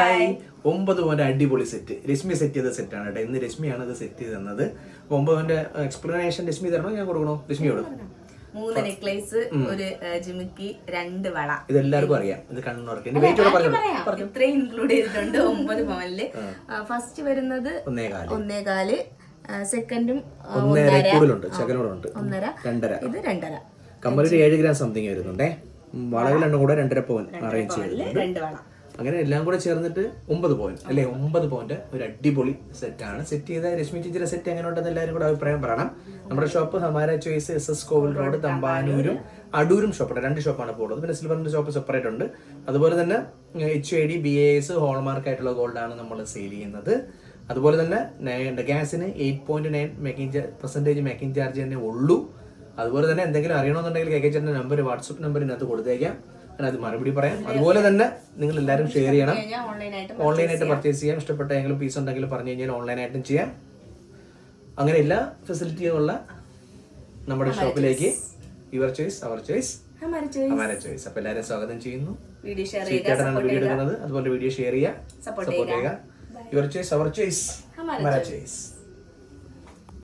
Hi ഒമ്പത് point അടിപൊളി set. Rashmi set ചെയ്ത സെറ്റാണ് കേട്ടോ. ഇന്ന് രശ്മിയാണ് ഇത് സെറ്റ് ചെയ്ത് തന്നത്. അപ്പൊ എക്സ്പ്ലനേഷൻ രശ്മി തരണോ? ഞാൻ കൊടുക്കണോ? രശ്മിയോട് മൂന്ന് നെക്ലേസ് ഒരു ജിമിക്കി രണ്ട് വള. ഇത് എല്ലാവർക്കും അറിയാം. ഇത് കണ്ണുറക്കി. ഇത്രയും ഇൻക്ലൂഡ് ചെയ്തിട്ടുണ്ട് ഒമ്പത് പവനിൽ ഫസ്റ്റ് വരുന്നത് ഒന്നേകാൽ. സെക്കൻഡും ഒന്നര രണ്ടര. ഇത് രണ്ടര. കമ്മലൊരു ഏഴ് ഗ്രാം സംതിങ് വരുന്നുണ്ടേ. വളവിൽ രണ്ടും കൂടെ രണ്ടര പവൻ അറേഞ്ച് ചെയ്തിട്ടുണ്ട്. രണ്ട് വള. അങ്ങനെ എല്ലാം കൂടെ ചേർന്നിട്ട് ഒമ്പത് പോയിന്റ് അല്ലെ? ഒമ്പത് പോയിന്റ് ഒരു അടിപൊളി സെറ്റാണ് സെറ്റ് ചെയ്ത രശ്മി ടീച്ചറെ സെറ്റ് എങ്ങനെ ഉണ്ടെന്ന് എല്ലാവരും കൂടെ അഭിപ്രായം പറയണം. നമ്മുടെ shop Hamara choice S S Kovil road തമ്പാനൂരും അടൂരും ഷോപ്പുണ്ട് രണ്ട് ഷോപ്പാണ് ഉള്ളത്. പിന്നെ സിൽവറിന്റെ ഷോപ്പ് സെപ്പറേറ്റ് ഉണ്ട്. അതുപോലെ തന്നെ H I D B S hallmark ആയിട്ടുള്ള ഗോൾഡ് ആണ് നമ്മൾ സെയിൽ ചെയ്യുന്നത്. അതുപോലെ തന്നെ ഗ്യാസിന് eight point nine making percentage making charge തന്നെ ഉള്ളൂ. അതുപോലെ തന്നെ എന്തെങ്കിലും അറിയണമെന്നുണ്ടെങ്കിൽ കെ കെ ചേട്ടന്റെ നമ്പർ വാട്സപ്പ് നമ്പർ ഇതിനകത്ത് കൊടുത്തേക്കാം. ഞാൻ അത് മറുപടി പറയാം. അതുപോലെ തന്നെ നിങ്ങൾ എല്ലാവരും ഷെയർ ചെയ്യണം. ഓൺലൈനായിട്ട് പർച്ചേസ് ചെയ്യാം. ഇഷ്ടപ്പെട്ട ഏതെങ്കിലും പീസ് ഉണ്ടെങ്കിൽ പറഞ്ഞു കഴിഞ്ഞാൽ ഓൺലൈനായിട്ടും ചെയ്യാം. അങ്ങനെ എല്ലാ ഫെസിലിറ്റിയും ഉള്ള നമ്മുടെ ഷോപ്പിലേക്ക് your choice our choice Hamara choice അപ്പൊ എല്ലാവരും സ്വാഗതം ചെയ്യുന്നു. വീഡിയോ ഷെയർ ചെയ്യുക വീഡിയോ എടുക്കുന്നത്. അതുപോലെ വീഡിയോ ഷെയർ ചെയ്യുക സപ്പോർട്ട് ചെയ്യുക. Your choice our choice Hamara choice